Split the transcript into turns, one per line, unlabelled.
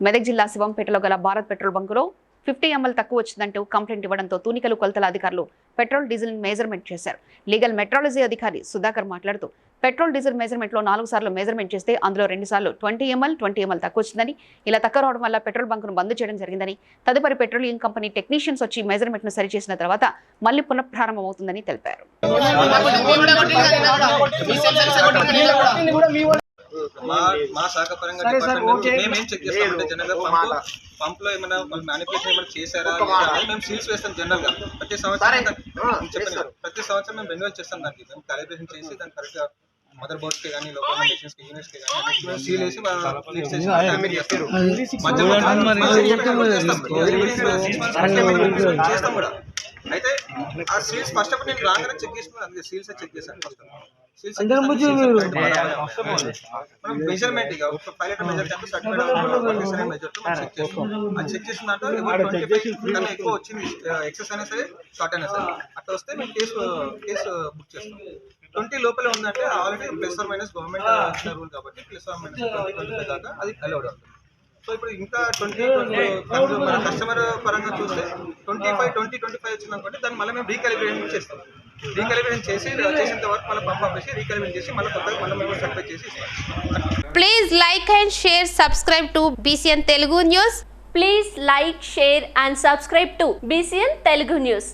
మెదక్ జిల్లా శివంపేటలో గల భారత్ పెట్రోల్ బంకులో ఫిఫ్టీ ఎంఎల్ తక్కువ వచ్చిందంటూ కంప్లైంట్ ఇవ్వడంతో తూనికలు కొలతల అధికారులు పెట్రోల్ డీజిల్ మెజర్మెంట్ చేశారు. లీగల్ మెట్రాలజీ అధికారి సుధాకర్ మాట్లాడుతూ పెట్రోల్ డీజిల్ మెజర్మెంట్లో నాలుగు సార్లు మెజర్మెంట్ చేస్తే అందులో రెండు సార్లు ట్వంటీ ఎంఎల్ ట్వంటీ ఎంఎల్ తక్కువ వచ్చిందని ఇలా తక్కువ రావడం వల్ల పెట్రోల్ బంక్ను బంద్ చేయడం జరిగిందని తదుపరి పెట్రోలియం కంపెనీ టెక్నీషియన్స్ వచ్చి మెజర్మెంట్ను సరిచేసిన తర్వాత మళ్ళీ పునఃప్రారంభమవుతుందని తెలిపారు.
మా మా శాఖ పరంగా. మేము ఏం చెక్ చేస్తామంటే
జనరల్గా
పంపు. పంపులో ఏమైనా మ్యానిపులేషన్ ఏమైనా చేశారా? మేము సీల్స్ వేస్తాం జనరల్గా. ప్రతి
సరే.
సంవత్సరం. కదా, ప్రతి సంవత్సరం మేము రెన్యువల్ చేస్తాం దానికి. మేము క్యాలిబ్రేషన్ చేసి దాన్ని కరెక్ట్గా మదర్ బోర్డ్స్కి కానీ లోకల్ మెషిన్స్కి యూనిట్స్కి కానీ సీల్ వేసి మధ్యలో చేస్తాం కూడా. అయితే ఆ సీల్స్ ఫస్ట్ ఆఫ్ నేను రాగానే చెక్ చేసుకున్నాను. అది సీల్స్ చెక్ చేశాను ఫస్ట్ సీల్స్ మనం మెజర్మెంట్ ఇక ఒక మెజర్ కంటే సర్టిఫైడ్ మెజర్ చెక్ చేస్తాం అది చెక్ చేసిన దాంట్లో ట్వంటీ ఫైవ్ కన్నా ఎక్కువ వచ్చింది ఎక్సెస్ అయినా సరే షార్ట్ అయినా సరే అట్లా వస్తే మేము కేసు కేసు బుక్ చేస్తాం. ట్వంటీ లోపలే ఉందంటే already plus or minus government rule కాబట్టి plus or minus twenty twenty five దాకా అది అలౌడ్ అవుతుంది. సో ఇప్పుడు ఇంకా ట్వంటీ మన కస్టమర్ పరంగా చూస్తే twenty five twenty twenty five వచ్చింది అనుకుంటే దాన్ని మళ్ళీ మేము రీకాలిబ్రేషన్ చేస్తాం రీకాలిబ్రేషన్ చేసి చేసేంత వరకు మళ్ళీ పంప్ ఆపేసి రీకాలిబ్రేషన్ చేసి మళ్ళీ కొత్తగా మళ్ళీ మేము సర్టిఫై చేసి
Please like and share, subscribe to BCN Telugu News.
Please like, share and subscribe to BCN Telugu News.